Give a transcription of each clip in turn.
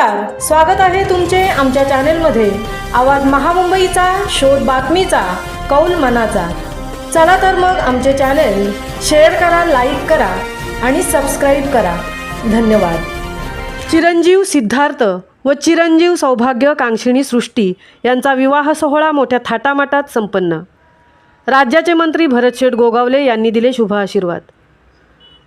नमस्कार स्वागत आहे तुमचे आमच्या चॅनेलमध्ये. आवाज महामुंबईचा शोध बातमीचा कौल मनाचा. चला तर मग आमचे चॅनेल शेअर करा लाईक करा आणि सबस्क्राईब करा. धन्यवाद. चिरंजीव सिद्धार्थ व चिरंजीव सौभाग्य कांक्षिणी सृष्टी यांचा विवाह सोहळा मोठ्या थाटामाटात संपन्न. राज्याचे मंत्री भरतशेठ गोगावले यांनी दिले शुभ आशीर्वाद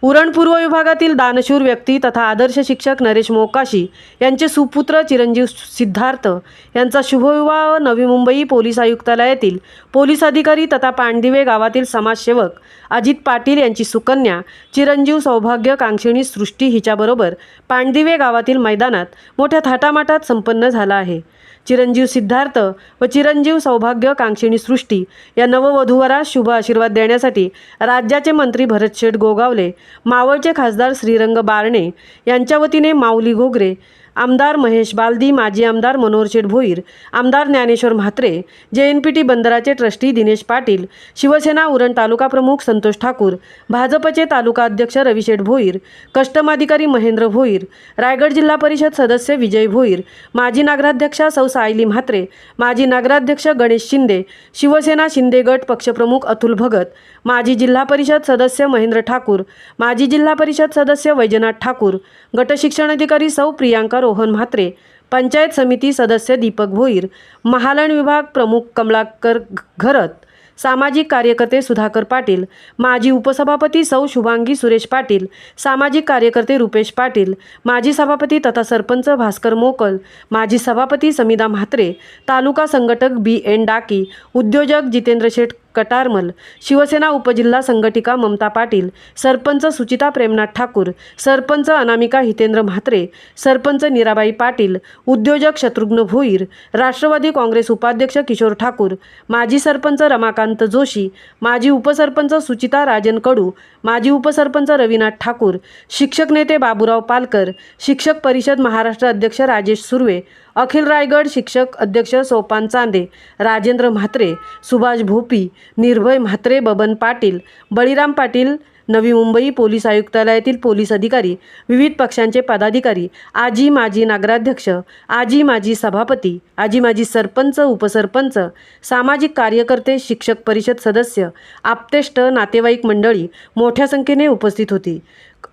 उरण पूर्व विभागातील दानशूर व्यक्ती तथा आदर्श शिक्षक नरेश मोकाशी यांचे सुपुत्र चिरंजीव सिद्धार्थ यांचा शुभविवाह नवी मुंबई पोलीस आयुक्तालयातील पोलीस अधिकारी तथा पांडिवे गावातील समाजसेवक अजित पाटील यांची सुकन्या चिरंजीव सौभाग्य कांक्षिणी सृष्टी हिच्याबरोबर पांडिवे गावातील मैदानात मोठ्या थाटामाटात संपन्न झाला आहे. चिरंजीव सिद्धार्थ व चिरंजीव सौभाग्य कांक्षिणी सृष्टी या नववधूवरास शुभ आशीर्वाद देण्यासाठी राज्याचे मंत्री भरत शेठ गोगावले मावळचे खासदार श्रीरंग बारणे यांच्या वतीने माऊली घोगरे आमदार महेश बालदी माजी आमदार मनोहरशेठ भोईर आमदार Dnyaneshwar Mhatre J N P T बंदराचे trustee Dinesh Patil Shiv Sena Uran taluka प्रमुख संतोष ठाकूर भाजपचे तालुका अध्यक्ष रविशेठ भोईर कस्टम अधिकारी महेंद्र भोईर रायगड जिल्हा परिषद सदस्य विजय भोईर माजी नागराध्यक्षा सौ सायली म्हात्रे माजी नागराध्यक्ष गणेश शिंदे शिवसेना शिंदे गट पक्षप्रमुख अतुल भगत माजी जिल्हा परिषद सदस्य महेंद्र ठाकूर माजी जिल्हा परिषद सदस्य वैजनाथ ठाकूर गटशिक्षण अधिकारी सौ प्रियांका रोहन म्हात्रे पंचायत समिती सदस्य दीपक भोईर महालन विभाग प्रमुख कमलाकर घरत सामाजिक कार्यकर्ते सुधाकर पाटील माजी उपसभापती सौ शुभांगी सुरेश पाटील सामाजिक कार्यकर्ते रुपेश पाटील माजी सभापती तथा सरपंच भास्कर मोकल माजी सभापती समिदा म्हात्रे तालुका संघटक बी एन डाकी उद्योजक जितेंद्र शेठ कटारमल शिवसेना उपजिल्हा संघटिका ममता पाटील सरपंच सुचिता प्रेमनाथ ठाकूर सरपंच अनामिका हितेंद्र म्हात्रे सरपंच नीराबाई पाटील उद्योजक शत्रुघ्न भोईर राष्ट्रवादी काँग्रेस उपाध्यक्ष किशोर ठाकूर माजी सरपंच रमाकांत जोशी माजी उपसरपंच सुचिता राजन कडू माजी उपसरपंच रविनाथ ठाकूर शिक्षक नेते बाबूराव पालकर शिक्षक परिषद महाराष्ट्र अध्यक्ष राजेश सुर्वे अखिल रायगड शिक्षक अध्यक्ष सोपान चांदे राजेंद्र म्हात्रे सुभाष भोपी निर्भय म्हात्रे बबन पाटील बळीराम पाटील नवी मुंबई पोलीस आयुक्तालयातील पोलीस अधिकारी विविध पक्षांचे पदाधिकारी आजी माजी नगराध्यक्ष आजी माजी सभापती आजी माजी सरपंच उपसरपंच सामाजिक कार्यकर्ते शिक्षक परिषद सदस्य आप्तेष्ट नातेवाईक मंडळी मोठ्या संख्येने उपस्थित होती.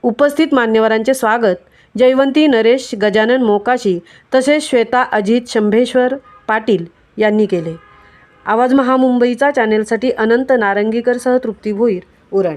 उपस्थित मान्यवरांचे स्वागत. जयवंती नरेश गजानन मोकाशी तसेच श्वेता अजित शंभेश्वर पाटील यांनी केले. आवाज महामुंबईचा चॅनेलसाठी अनंत नारंगीकरसह तृप्ती भोईर उरण.